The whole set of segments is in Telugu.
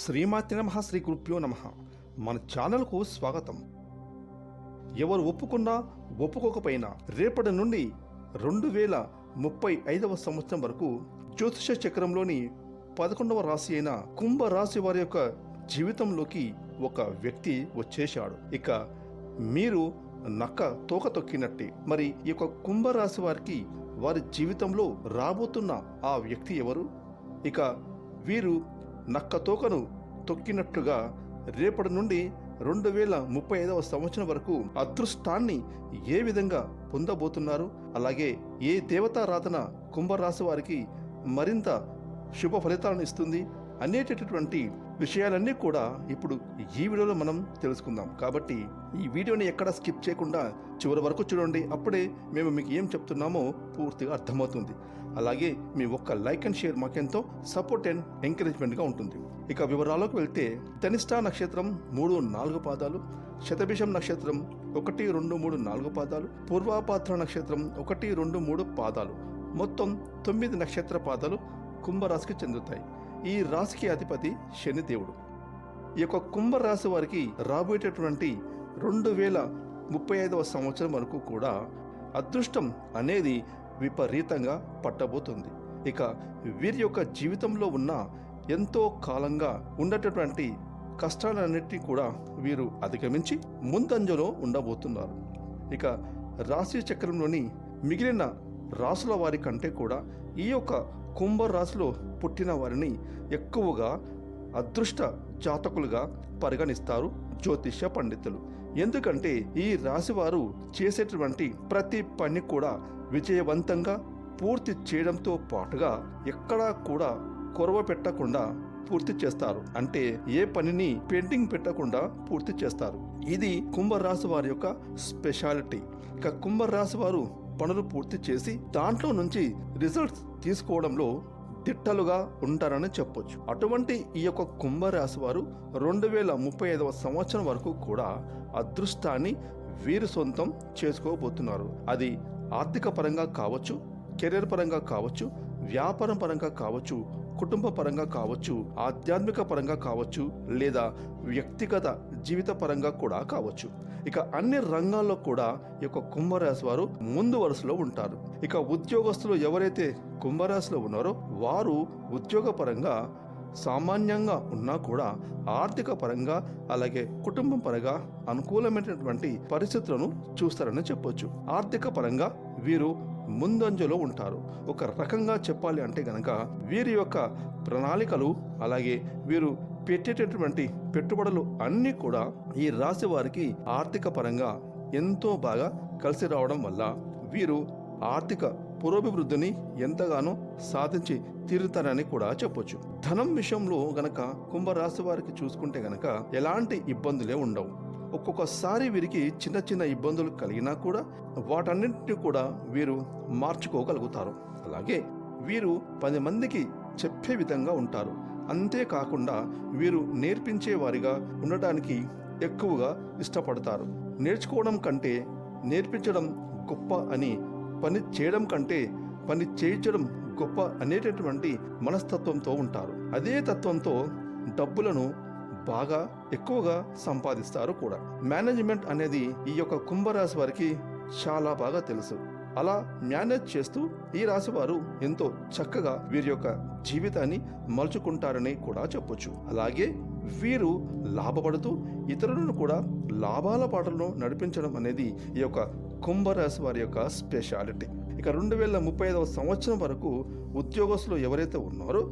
శ్రీమాతి నమ శ్రీ గురుభ్యో నమ. మన ఛానల్కు స్వాగతం. ఎవరు ఒప్పుకున్నా ఒప్పుకోకపోయినా రేపటి నుండి రెండు వేల ముప్పై ఐదవ సంవత్సరం వరకు జ్యోతిష చక్రంలోని పదకొండవ రాశి అయిన కుంభ రాశి వారి యొక్క జీవితంలోకి ఒక వ్యక్తి వచ్చేశాడు. ఇక మీరు నక్క తోక తొక్కినట్టే. మరి ఈ యొక్క కుంభరాశి వారికి వారి జీవితంలో రాబోతున్న ఆ వ్యక్తి ఎవరు? ఇక వీరు నక్క తోకను తొక్కినట్లుగా రేపటి నుండి రెండు వేల ముప్పై ఐదవ సంవత్సరం వరకు అదృష్టాన్ని ఏ విధంగా పొందబోతున్నారు? అలాగే ఏ దేవతారాధన కుంభరాశి వారికి మరింత శుభ ఫలితాలను ఇస్తుంది అనేటటువంటి విషయాలన్నీ కూడా ఇప్పుడు ఈ వీడియోలో మనం తెలుసుకుందాం. కాబట్టి ఈ వీడియోని ఎక్కడ స్కిప్ చేయకుండా చివరి వరకు చూడండి. అప్పుడే మేము మీకు ఏం చెప్తున్నామో పూర్తిగా అర్థమవుతుంది. అలాగే మీ ఒక్క లైక్ అండ్ షేర్ మాకెంతో సపోర్ట్ అండ్ ఎంకరేజ్మెంట్గా ఉంటుంది. ఇక వివరాలకు వెళ్తే ధనిష్టా నక్షత్రం మూడు నాలుగు పాదాలు శతభిషం నక్షత్రం ఒకటి రెండు మూడు నాలుగు పాదాలు పూర్వాపాత్ర నక్షత్రం ఒకటి రెండు మూడు పాదాలు. మొత్తం తొమ్మిది నక్షత్ర పాదాలు కుంభరాశికి చెందుతాయి. ఈ రాశికి అధిపతి శనిదేవుడు ఈ యొక్క కుంభరాశి వారికి రాబోయేటటువంటి రెండు వేల ముప్పై ఐదవ సంవత్సరం వరకు కూడా అదృష్టం అనేది విపరీతంగా పట్టబోతుంది. ఇక వీరి యొక్క జీవితంలో ఉన్న ఎంతో కాలంగా ఉండేటటువంటి కష్టాలన్నిటినీ కూడా వీరు అధిగమించి ముందంజలో ఉండబోతున్నారు. ఇక రాశి చక్రంలోని మిగిలిన రాసుల వారి కంటే కూడా ఈ యొక్క కుంభరాశిలో పుట్టిన వారిని ఎక్కువగా అదృష్ట జాతకులుగా పరిగణిస్తారు జ్యోతిష్య పండితులు. ఎందుకంటే ఈ రాశి వారు చేసేటువంటి ప్రతి పని కూడా విజయవంతంగా పూర్తి చేయడంతో పాటుగా ఎక్కడా కూడా కొరవ పెట్టకుండా పూర్తి చేస్తారు. అంటే ఏ పనిని పెండింగ్ పెట్టకుండా పూర్తి చేస్తారు. ఇది కుంభరాశి వారి యొక్క స్పెషాలిటీ. ఇక కుంభరాశి వారు పనులు పూర్తి చేసి దాంట్లో నుంచి రిజల్ట్స్ తీసుకోవడంలో దిట్టలుగా ఉంటారని చెప్పొచ్చు. అటువంటి ఈ యొక్క కుంభరాశి వారు రెండు వేల ముప్పై ఐదవ సంవత్సరం వరకు కూడా అదృష్టాన్ని వీరి సొంతం చేసుకోబోతున్నారు. అది ఆర్థిక పరంగా కావచ్చు కెరీర్ పరంగా కావచ్చు వ్యాపారం పరంగా కావచ్చు కుటుంబ పరంగా కావచ్చు ఆధ్యాత్మిక పరంగా కావచ్చు లేదా వ్యక్తిగత జీవిత పరంగా కూడా కావచ్చు. ఇక అన్ని రంగాల్లో కూడా ఈ యొక్క కుంభరాశి వారు ముందు వరుసలో ఉంటారు. ఇక ఉద్యోగస్తులు ఎవరైతే కుంభరాశిలో ఉన్నారో వారు ఉద్యోగ పరంగా సామాన్యంగా ఉన్నా కూడా ఆర్థిక పరంగా అలాగే కుటుంబం పరంగా అనుకూలమైనటువంటి పరిస్థితులను చూస్తారని చెప్పొచ్చు. ఆర్థిక పరంగా వీరు ముందంజలో ఉంటారు. ఒక రకంగా చెప్పాలి అంటే గనక వీరి యొక్క ప్రణాళికలు అలాగే వీరు పెట్టేటటువంటి పెట్టుబడులు అన్నీ కూడా ఈ రాశి వారికి ఆర్థిక పరంగా ఎంతో బాగా కలిసి రావడం వల్ల వీరు ఆర్థిక పురోభివృద్ధిని ఎంతగానో సాధించి తీరుతారని కూడా చెప్పొచ్చు. ధనం విషయంలో గనక కుంభరాశి వారికి చూసుకుంటే గనక ఎలాంటి ఇబ్బందులే ఉండవు. ఒక్కొక్కసారి వీరికి చిన్న చిన్న ఇబ్బందులు కలిగినా కూడా వాటన్నింటినీ కూడా వీరు మార్చుకోగలుగుతారు. అలాగే వీరు పది మందికి చెప్పే విధంగా ఉంటారు. అంతేకాకుండా వీరు నేర్పించే వారిగా ఉండటానికి ఎక్కువగా ఇష్టపడతారు. నేర్చుకోవడం కంటే నేర్పించడం గొప్ప అని పని చేయడం కంటే పని చేయించడం గొప్ప అనేటటువంటి మనస్తత్వంతో ఉంటారు. అదే తత్వంతో డబ్బులను బాగా ఎక్కువగా సంపాదిస్తారు కూడా. మేనేజ్మెంట్ అనేది ఈ యొక్క కుంభరాశి వారికి చాలా బాగా తెలుసు. అలా మేనేజ్ చేస్తూ ఈ రాశి వారు ఎంతో చక్కగా వీరి యొక్క జీవితాన్ని మలుచుకుంటారని కూడా చెప్పొచ్చు. అలాగే వీరు లాభపడుతూ ఇతరులను కూడా లాభాల పాటలను నడిపించడం అనేది ఈ యొక్క కుంభరాశి వారి యొక్క స్పెషాలిటీ. ఇక రెండు వేల ముప్పై ఐదవ సంవత్సరం వరకు ఉద్యోగస్తులు ఎవరైతే ఉన్నారో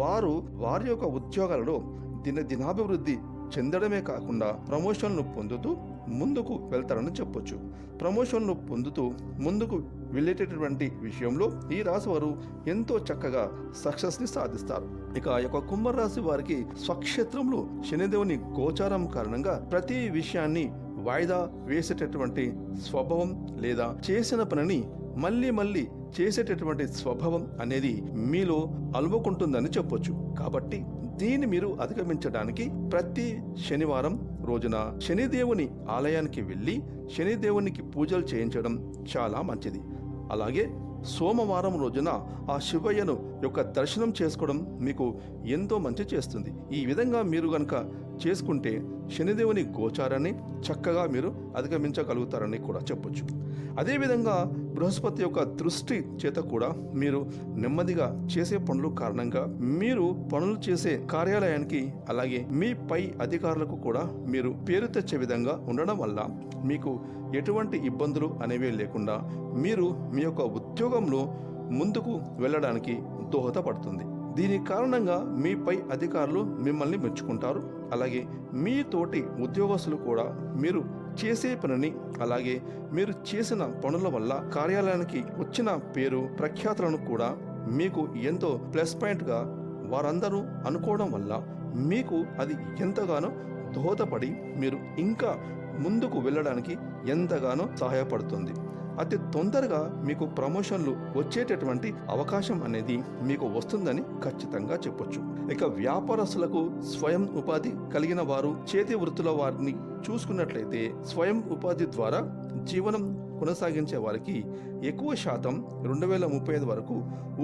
వారు వారి యొక్క ఉద్యోగాలలో దిన దినాభివృద్ధి చెందడమే కాకుండా ప్రమోషన్లు పొందుతూ ముందుకు వెళ్తారని చెప్పొచ్చు. ప్రమోషన్లు పొందుతూ ముందుకు వెళ్ళేటటువంటి విషయంలో ఈ రాశి వారు ఎంతో చక్కగా సక్సెస్ని సాధిస్తారు. ఇక యొక్క కుంభరాశి వారికి స్వక్షేత్రంలో శనిదేవుని గోచారం కారణంగా ప్రతి విషయాన్ని వాయిదా వేసేటటువంటి స్వభావం లేదా చేసిన పనిని మళ్ళీ మళ్ళీ చేసేటటువంటి స్వభావం అనేది మీలో అలుముకుంటుందని చెప్పొచ్చు. కాబట్టి దీన్ని మీరు అధిగమించడానికి ప్రతి శనివారం రోజున శనిదేవుని ఆలయానికి వెళ్ళి శనిదేవునికి పూజలు చేయించడం చాలా మంచిది. అలాగే సోమవారం రోజున ఆ శివయ్యను యొక్క దర్శనం చేసుకోవడం మీకు ఎంతో మంచి చేస్తుంది. ఈ విధంగా మీరు గనక చేసుకుంటే శనిదేవుని గోచారాన్ని చక్కగా మీరు అధిగమించగలుగుతారని కూడా చెప్పొచ్చు. అదేవిధంగా బృహస్పతి యొక్క దృష్టి చేత కూడా మీరు నెమ్మదిగా చేసే పనులు కారణంగా మీరు పనులు చేసే కార్యాలయానికి అలాగే మీ పై అధికారులకు కూడా మీరు పేరు తెచ్చే విధంగా ఉండడం వల్ల మీకు ఎటువంటి ఇబ్బందులు అనేవి లేకుండా మీరు మీ యొక్క ఉద్యోగంలో ముందుకు వెళ్ళడానికి దోహదపడుతుంది. దీని కారణంగా మీ పై అధికారులు మిమ్మల్ని మెచ్చుకుంటారు. అలాగే మీ తోటి ఉద్యోగస్తులు కూడా మీరు చేసే పనిని అలాగే మీరు చేసిన పనుల వల్ల కార్యాలయానికి వచ్చిన పేరు ప్రఖ్యాతులను కూడా మీకు ఎంతో ప్లస్ పాయింట్గా వారందరూ అనుకోవడం వల్ల మీకు అది ఎంతగానో దోహదపడి మీరు ఇంకా ముందుకు వెళ్ళడానికి ఎంతగానో సహాయపడుతుంది. అతి తొందరగా మీకు ప్రమోషన్లు వచ్చేటటువంటి అవకాశం అనేది మీకు వస్తుందని ఖచ్చితంగా చెప్పొచ్చు. ఇక వ్యాపారస్తులకు స్వయం ఉపాధి కలిగిన వారు చేతి వృత్తుల వారిని చూసుకున్నట్లయితే స్వయం ఉపాధి ద్వారా జీవనం కొనసాగించే వారికి ఎక్కువ శాతం రెండు వేల ముప్పై ఐదు వరకు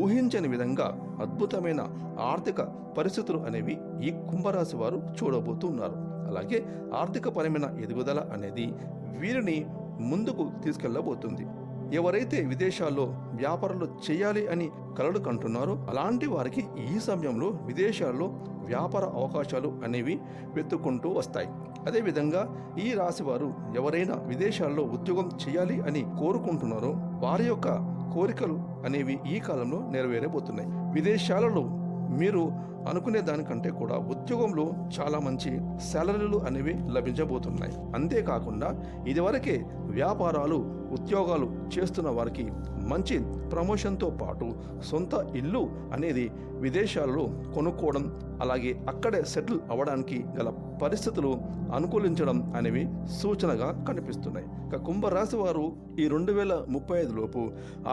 ఊహించని విధంగా అద్భుతమైన ఆర్థిక పరిస్థితులు అనేవి ఈ కుంభరాశి వారు చూడబోతున్నారు అలాగే ఆర్థిక పరమైన ఎదుగుదల అనేది వీరిని ముందుకు తీసుకెళ్ళబోతుంది ఎవరైతే విదేశాల్లో వ్యాపారాలు చేయాలి అని కలలు కంటున్నారో అలాంటి వారికి ఈ సమయంలో విదేశాల్లో వ్యాపార అవకాశాలు అనేవి వెతుక్కుంటూ వస్తాయి. అదేవిధంగా ఈ రాశి వారు ఎవరైనా విదేశాల్లో ఉద్యోగం చేయాలి అని కోరుకుంటున్నారో వారి యొక్క కోరికలు అనేవి ఈ కాలంలో నెరవేరబోతున్నాయి. విదేశాలలో మీరు అనుకునే దానికంటే కూడా ఉద్యోగంలో చాలా మంచి శాలరీలు అనేవి లభించబోతున్నాయి. అంతేకాకుండా ఇదివరకే వ్యాపారాలు ఉద్యోగాలు చేస్తున్న వారికి మంచి ప్రమోషన్తో పాటు సొంత ఇల్లు అనేది విదేశాలలో కొనుక్కోవడం అలాగే అక్కడే సెటిల్ అవ్వడానికి గల పరిస్థితులు అనుకూలించడం అనేవి సూచనగా కనిపిస్తున్నాయి. ఇక కుంభరాశి వారు ఈ రెండు వేల ముప్పై ఐదు లోపు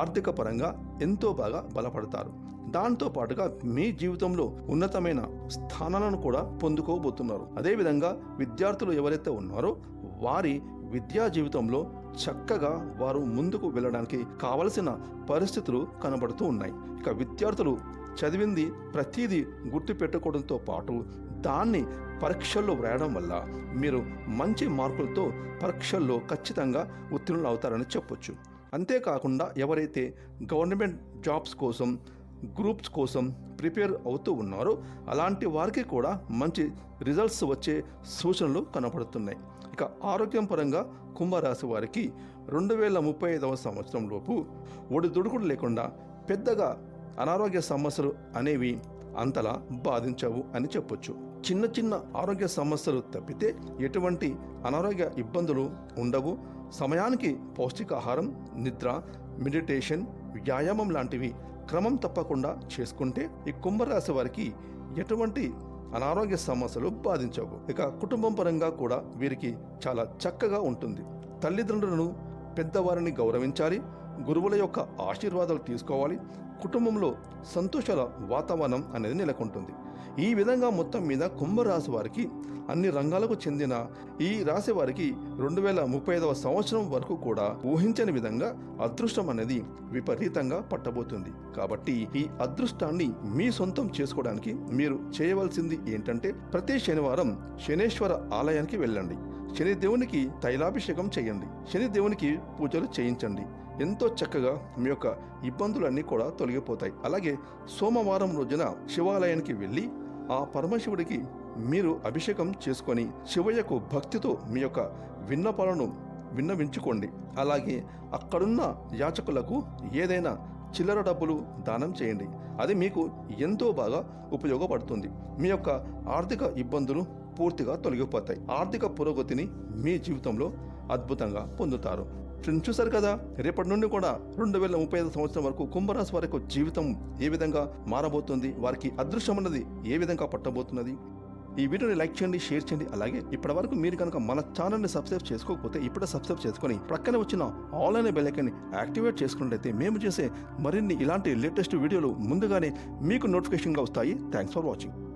ఆర్థిక పరంగా ఎంతో బాగా బలపడతారు. దాంతో పాటుగా మీ జీవితంలో ఉన్నతమైన స్థానాలను కూడా పొందుకోబోతున్నారు. అదేవిధంగా విద్యార్థులు ఎవరైతే ఉన్నారో వారి విద్యా జీవితంలో చక్కగా వారు ముందుకు వెళ్ళడానికి కావలసిన పరిస్థితులు కనబడుతూ ఉన్నాయి. ఇక విద్యార్థులు చదివింది ప్రతిదీ గుర్తు పెట్టుకోవడంతో పాటు దాన్ని పరీక్షల్లో వ్రాయడం వల్ల మీరు మంచి మార్కులతో పరీక్షల్లో ఖచ్చితంగా ఉత్తీర్ణులు అవుతారని చెప్పొచ్చు. అంతేకాకుండా ఎవరైతే గవర్నమెంట్ జాబ్స్ కోసం గ్రూప్స్ కోసం ప్రిపేర్ అవుతూ ఉన్నారో. అలాంటి వారికి కూడా మంచి రిజల్ట్స్ వచ్చే సూచనలు కనపడుతున్నాయి. ఇక ఆరోగ్యం పరంగా కుంభరాశి వారికి రెండు వేల ముప్పై ఐదవ సంవత్సరం లోపు ఒడిదుడుకుడు లేకుండా పెద్దగా అనారోగ్య సమస్యలు అనేవి అంతలా బాధించవు అని చెప్పొచ్చు. చిన్న చిన్న ఆరోగ్య సమస్యలు తప్పితే ఎటువంటి అనారోగ్య ఇబ్బందులు ఉండవు. సమయానికి పౌష్టికాహారం నిద్ర మెడిటేషన్ వ్యాయామం లాంటివి క్రమం తప్పకుండా చేసుకుంటే ఈ కుంభరాశి వారికి ఎటువంటి అనారోగ్య సమస్యలు బాధించవు. ఇక కుటుంబం పరంగా కూడా వీరికి చాలా చక్కగా ఉంటుంది. తల్లిదండ్రులను పెద్దవారిని గౌరవించాలి గురువుల యొక్క ఆశీర్వాదాలు తీసుకోవాలి కుటుంబంలో సంతోషాల వాతావరణం అనేది నెలకొంటుంది. ఈ విధంగా మొత్తం మీద కుంభరాశి వారికి అన్ని రంగాలకు చెందిన ఈ రాశి వారికి రెండు వేల ముప్పై ఐదవ సంవత్సరం వరకు కూడా ఊహించని విధంగా అదృష్టం అనేది విపరీతంగా పట్టబోతుంది. కాబట్టి ఈ అదృష్టాన్ని మీ సొంతం చేసుకోవడానికి మీరు చేయవలసింది ఏంటంటే ప్రతి శనివారం శనేశ్వర ఆలయానికి వెళ్ళండి. శని దేవునికి తైలాభిషేకం చేయండి. శని దేవునికి పూజలు చేయించండి. ఎంతో చక్కగా మీ యొక్క ఇబ్బందులన్నీ కూడా తొలగిపోతాయి. అలాగే సోమవారం రోజున శివాలయానికి వెళ్ళి ఆ పరమశివుడికి మీరు అభిషేకం చేసుకొని శివయ్యకు భక్తితో మీ యొక్క విన్నపాలను విన్నవించుకోండి. అలాగే అక్కడున్న యాచకులకు ఏదైనా చిల్లర డబ్బులు దానం చేయండి. అది మీకు ఎంతో బాగా ఉపయోగపడుతుంది. మీ యొక్క ఆర్థిక ఇబ్బందులు పూర్తిగా తొలగిపోతాయి. ఆర్థిక పురోగతిని మీ జీవితంలో అద్భుతంగా పొందుతారు. ఫ్రెండ్స్ చూసారు కదా? రేపటి నుండి కూడా రెండు వేల ముప్పై ఐదు సంవత్సరం వరకు కుంభరాశి వారి యొక్క జీవితం ఏ విధంగా మారబోతుంది? వారికి అదృశ్యం అన్నది ఏ విధంగా పట్టబోతున్నది? ఈ వీడియోని లైక్ చేయండి షేర్ చేయండి. అలాగే ఇప్పటి వరకు మీరు కనుక మన ఛానల్ని సబ్స్క్రైబ్ చేసుకోకపోతే ఇప్పుడే సబ్స్క్రైబ్ చేసుకొని ప్రక్కన వచ్చిన ఆల్ అనే బెల్ యాక్టివేట్ చేసుకున్నట్లయితే మేము చేసే మరిన్ని ఇలాంటి లేటెస్ట్ వీడియోలు ముందుగానే మీకు నోటిఫికేషన్గా వస్తాయి. Thanks for watching